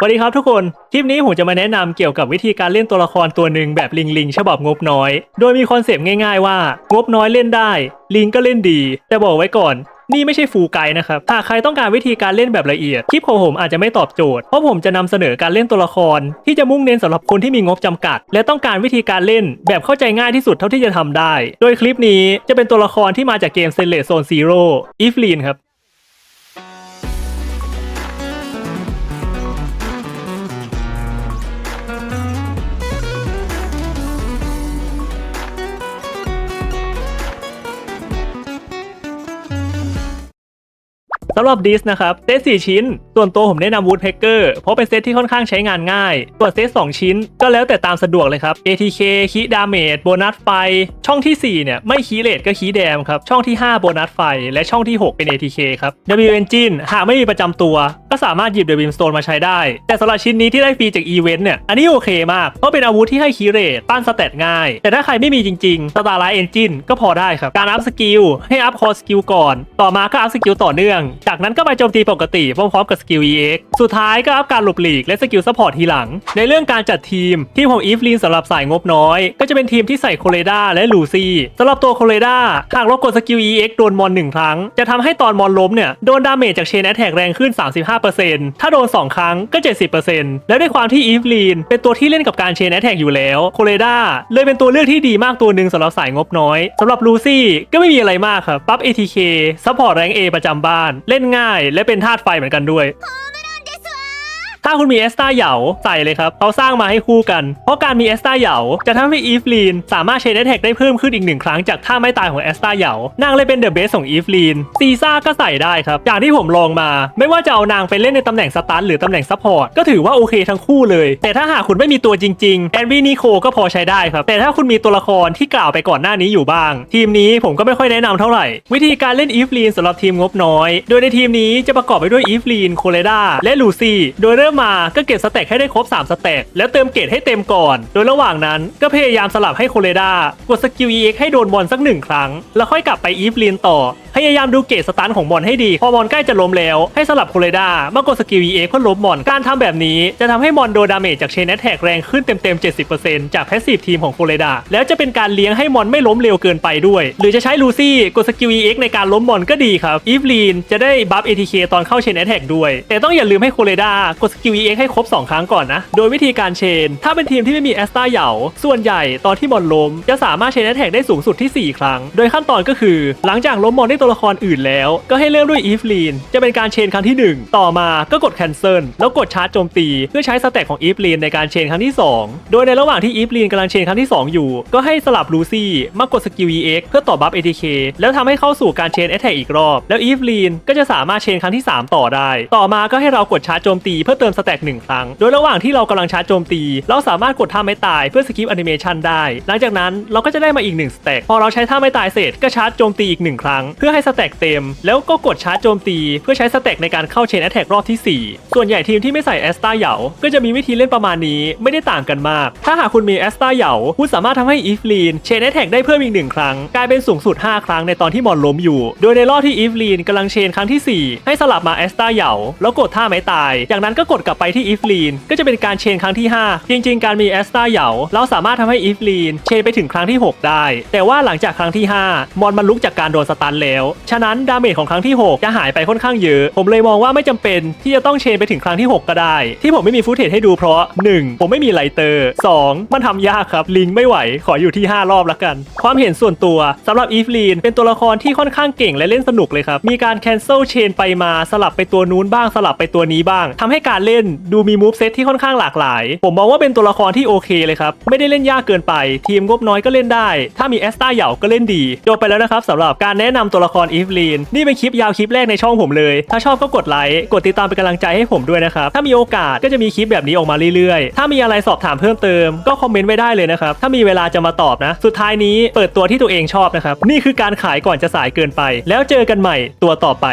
สวัสดีครับทุกคน คลิปนี้ผมจะมาแนะนำเกี่ยวกับวิธีการเล่นตัวละครตัวหนึ่งแบบลิงลิงฉบับงบน้อย โดยมีคอนเซปต์ง่ายๆว่า งบน้อยเล่นได้ ลิงก็เล่นดี แต่บอกไว้ก่อน นี่ไม่ใช่ฟูไกนะครับหากใครต้องการวิธีการเล่นแบบละเอียด คลิปของผมอาจจะไม่ตอบโจทย์ เพราะผมจะนำเสนอการเล่นตัวละคร ที่จะมุ่งเน้นสำหรับคนที่มีงบจำกัด และต้องการวิธีการเล่นแบบเข้าใจง่ายที่สุดเท่าที่จะทำได้ โดยคลิปนี้จะเป็นตัวละครที่มาจากเกม s e l e c t Zone Zero อีฟลีนครับ สำหรับดิสนะครับเซต4ชิ้น ส่วนตัวผมแนะนำวูดเพกเกอร์เพราะเป็นเซตที่ค่อนข้างใช้งานง่าย ส่วนเซต 2 ชิ้น ก็แล้วแต่ตามสะดวกเลยครับ ATK คีดาเมจโบนัสไฟ ช่องที่ 4 เนี่ยไม่คีเลตก็คีแดมครับ ช่องที่ 5 โบนัสไฟ และช่องที่ 6 เป็น ATK ครับ W Engine หากไม่มีประจำตัว ก็สามารถหยิบ The Brimstone มาใช้ได้ แต่สำหรับชิ้นนี้ที่ได้ฟรีจากอีเวนต์เนี่ย อันนี้โอเคมาก เพราะเป็นอาวุธที่ให้คีเรตปั้นสเตตง่าย แต่ถ้าใครไม่มีจริงๆ Starlight Engine ก็พอได้ครับ การอัพสกิลให้อัพคอสกิลก่อน ต่อมาก็อัพสกิลต่อเนื่อง จากนั้นก็ไปโจมตีปกติพร้อมๆกับสกิล EX สุดท้ายก็อัพการหลบหลีกและสกิลซัพพอร์ตทีหลัง ในเรื่องการจัดทีมทีมของอีฟลีนสำหรับสายงบน้อย ก็จะเป็นทีมที่ใส่โคเลดาและลูซี่สำหรับตัวโคเลดาหากเรากดสกิล EX โดนมอนหนึ่งครั้ง จะทำให้ตอนมอนล้มเนี่ยโดนดาเมจจากเชนแอทแทกแรงขึ้น 35%ถ้าโดน 2 ครั้งก็ 70%และด้วยความที่อีฟลีนเป็นตัวที่เล่นกับการเชนแอทแทกอยู่แล้วโคเลดาเลยเป็นตัวเลือกที่ดีมากตัวหนึ่งสำหรับสายงบน้อยสำหรับลูซี่ก็ไม่มีอะไรมากครับปั๊บ ATK ซัพพอร์ตแรง A ประจำบ้าน เล่นง่ายและเป็นธาตุไฟเหมือนกันด้วย palm ถ้าคุณมีเอสตาเหยาใส่เลยครับเขาสร้างมาให้คู่กัน เพราะการมีเอสตาเหยาจะทำให้อีฟลีนสามารถเชนแท็กได้เพิ่มขึ้นอีกหนึ่งครั้งจากท่าไม่ตายของเอสตาเหยานางเลยเป็นเดอะเบสของอีฟลีนซีซ่าก็ใส่ได้ครับอย่างที่ผมลองมา ไม่ว่าจะเอานางไปเล่นในตำแหน่งสตันหรือตำแหน่งซัพพอร์ตก็ถือว่าโอเคทั้งคู่เลย แต่ถ้าหากคุณไม่มีตัวจริงๆแอนวีนิโคก็พอใช้ได้ครับแต่ถ้าคุณมีตัวละครที่กล่าวไปก่อนหน้านี้อยู่บ้าง ทีมนี้ผมก็ไม่ค่อยแนะนำเท่าไหร่ วิธีการเล่นอีฟลีนสำหรับทีมงบน้อย โดยในทีมนี้จะประกอบไปด้วยอีฟลีนโคเลดาและลูซี่โดยเริ่มมาก็เก็บสเต็กให้ได้ครบ 3 สเต็กแล้วเติมเกรดให้เต็มก่อน โดยระหว่างนั้นก็พยายามสลับให้โคเลดากดสกิล EX ให้โดนบอลสักหนึ่งครั้ง แล้วค่อยกลับไปอีฟลีนต่อ พยายามดูเกรดสตันของบอลให้ดี พอบอลใกล้จะล้มแล้ว ให้สลับโคเลดามากดสกิล EX เพื่อล้มบอลการทำแบบนี้จะทำให้บอลโดนดาเมจจากเชนแอทแทกแรงขึ้นเต็มๆ70%จากแพสซีฟทีมของโคเลดาแล้วจะเป็นการเลี้ยงให้มอนไม่ล้มเร็วเกินไปด้วย หรือจะใช้ลูซี่กดสกิล EX ในการล้มบอลก็ดีครับอีฟลีนจะได้บัฟ ATK ตอนเข้าเชนแอทแทกด้วย แต่ต้องอย่าลืมให้โคเลดากดสกิล EX ให้ครบ 2 ครั้งก่อนนะ โดยวิธีการเชน ถ้าเป็นทีมที่ไม่มีแอสตาเหยาส่วนใหญ่ตอนที่บอลล้ม จะสามารถเชนแอทแทกได้สูงสุดที่ 4 ครั้ง โดยขั้นตอนก็คือ หลังจากล้มบอลด้วยตัวละครอื่นแล้ว ก็ให้เริ่มด้วยอีฟลีนจะเป็นการเชนครั้งที่ 1 ต่อมาก็กดแคนเซิลแล้วกดชาร์จโจมตี เพื่อใช้สเต็กของอีฟลีนในการเชนครั้งที่ 2 โดยในระหว่างที่อีฟลีนกำลังเชนครั้งที่ 2 อยู่ ก็ให้สลับลูซี่มากดสกิล EX เพื่อต่อบัฟ ATK แล้วทำให้เข้าสู่การเชนแอทแทกอีกรอบ แล้วอีฟลีนก็จะสามารถเชนครั้งที่ 3 ต่อได้ ต่อมาก็ให้เรากดชาร์จโจมตีเพื่อเติมสเต็กหนึ่งครั้ง โดยระหว่างที่เรากำลังชาร์จโจมตี เราสามารถกดท่าไม่ตายเพื่อสกิปแอนิเมชันได้ หลังจากนั้นเราก็จะได้มาอีก1สเต็กพอเราใช้ท่าไม่ตายเสร็จก็ชาร์จโจมตีอีกหนึ่งครั้ง เพื่อให้สเต็กเต็ม แล้วก็กดชาร์จโจมตี เพื่อใช้สเต็กในการเข้าเชนแอทแทกรอบที่ 4 ส่วนใหญ่ทีมที่ไม่ใส่แอสตาเหยาก็จะมีวิธีเล่นประมาณนี้ไม่ได้ต่างกันมาก ถ้าหากคุณมีแอสตาเหยาคุณสามารถทำให้อีฟลีนเชนแอทแทกได้เพิ่มอีกหนึ่งครั้งกลายเป็นสูงสุด 5 ครั้งในตอนที่มอนล้มอยู่ โดยในรอบที่อีฟลีนกำลังเชนครั้งที่ 4 ให้สลับมาแอสตาเหยาแล้วกดท่าไม้ตายจากนั้นก็กดกลับไปที่อีฟลีนก็จะเป็นการเชนครั้งที่ 5 จริง ๆ การมีแอสตาเหยาเราสามารถทำให้อีฟลีนเชนไปถึงครั้งที่ 6 ได้ แต่ว่าหลังจากครั้งที่ 5 มอนมันลุกจากการโดนสตันแล้ว ฉะนั้นดาเมจของครั้งที่ 6 จะหายไปค่อนข้างเยอะ ผมเลยมองว่าไม่จำเป็นที่จะต้องเชนไปถึงครั้งที่ 6 ก็ได้ ที่ผมไม่มีฟุตเทจให้ดูเพราะ 1. ผมไม่มีไลเตอร์ 2. มันทำยากครับลิงไม่ไหวขออยู่ที่ 5 รอบละกัน ความเห็นส่วนตัวสำหรับอีฟลีนเป็นตัวละครที่ค่อนข้างเก่งและเล่นสนุกเลยครับ มีการแคนเซิลเชนไปมาสลับไปตัวนู้นบ้างสลับไปตัวนี้บ้างทำให้การเล่นดูมีมูฟเซตที่ค่อนข้างหลากหลาย ผมมองว่าเป็นตัวละครที่โอเคเลยครับ ไม่ได้เล่นยากเกินไป ทีมงบน้อยก็เล่นได้ ถ้ามีแอสตาเหยาก็เล่นดีจบไปแล้วนะครับสำหรับการแนะนำตัวละครอีฟลีนนี่เป็นคลิปยาวคลิปแรกในช่องผมเลย ถ้าชอบก็กดไลค์กดติดตามเป็นกำลังใจให้ผมด้วยนะครับถ้ามีโอกาสก็จะมีคลิปแบบนี้ออกมาเรื่อยๆ ถ้ามีอะไรสอบถามเพิ่มเติมก็คอมเมนต์ไว้ได้เลยนะครับถ้ามีเวลาจะมาตอบนะ สุดท้ายนี้เปิดตัวที่ตัวเองชอบนะครับ นี่คือการขายก่อนจะสายเกินไป แล้วเจอกันใหม่ตัวต่อไป